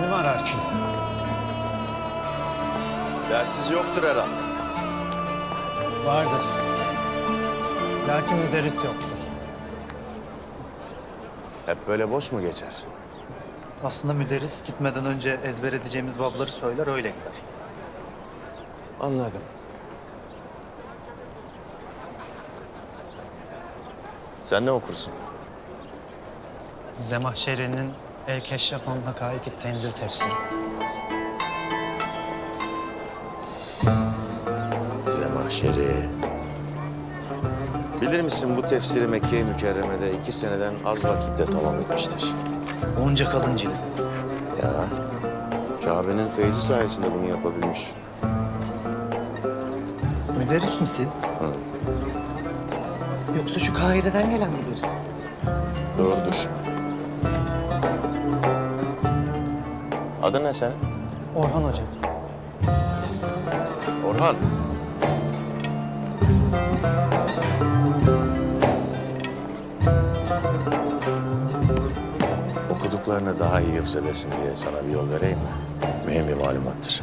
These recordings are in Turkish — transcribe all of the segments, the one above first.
dersiz. Dersiz yoktur herhalde. Vardır. Lakin müderris yoktur. Hep böyle boş mu geçer? Aslında müderris gitmeden önce ezber edeceğimiz babları söyler öyle gider. Anladım. Sen ne okursun? Zemahşeri'nin El Keşşafan Hakaiki Tenzil tefsiri. Zemahşeri. Bilir misin bu tefsiri Mekke-i Mükerreme'de iki seneden az vakitte tamam etmiştir. Onca kalın cildi. Ya Kabe'nin feyzi sayesinde bunu yapabilmiş. Müderris mi siz? Yoksa şu Kahire'den gelen müderris mi? Doğrudur. Adın ne senin? Orhan Hoca. Orhan. Okuduklarını daha iyi hıfz edesin diye sana bir yol vereyim mi? Mühim bir malumattır.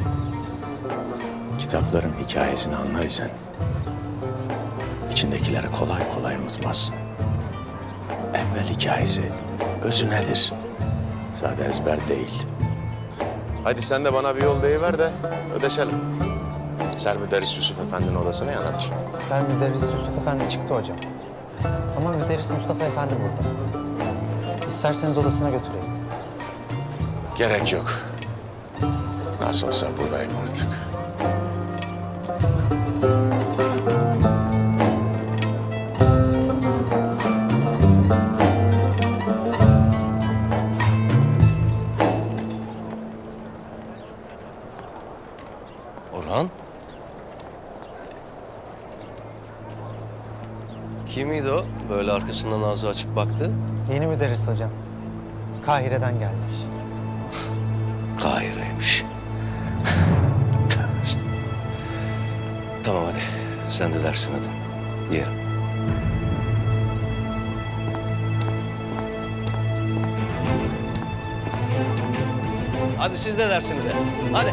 Kitapların hikayesini anlar isen içindekileri kolay kolay unutmazsın. Evvel hikayesi özü nedir? Sade ezber değil. Hadi sen de bana bir yol deyiver de ödeşelim. Ser Müderris Yusuf Efendi'nin odasına yanadır. Ser müderris Yusuf Efendi çıktı hocam. Ama müderris Mustafa Efendi burada. İsterseniz odasına götüreyim. Gerek yok. Nasıl olsa buradayım artık. Orhan? Kimiydi o? Böyle arkasından ağzı açık baktı. Yeni müderris hocam. Kahire'den gelmiş. Kahire'ymiş. Tövbe işte. Tamam hadi. Sen de dersine dön. Yerim. Hadi siz de dersinize. Hadi.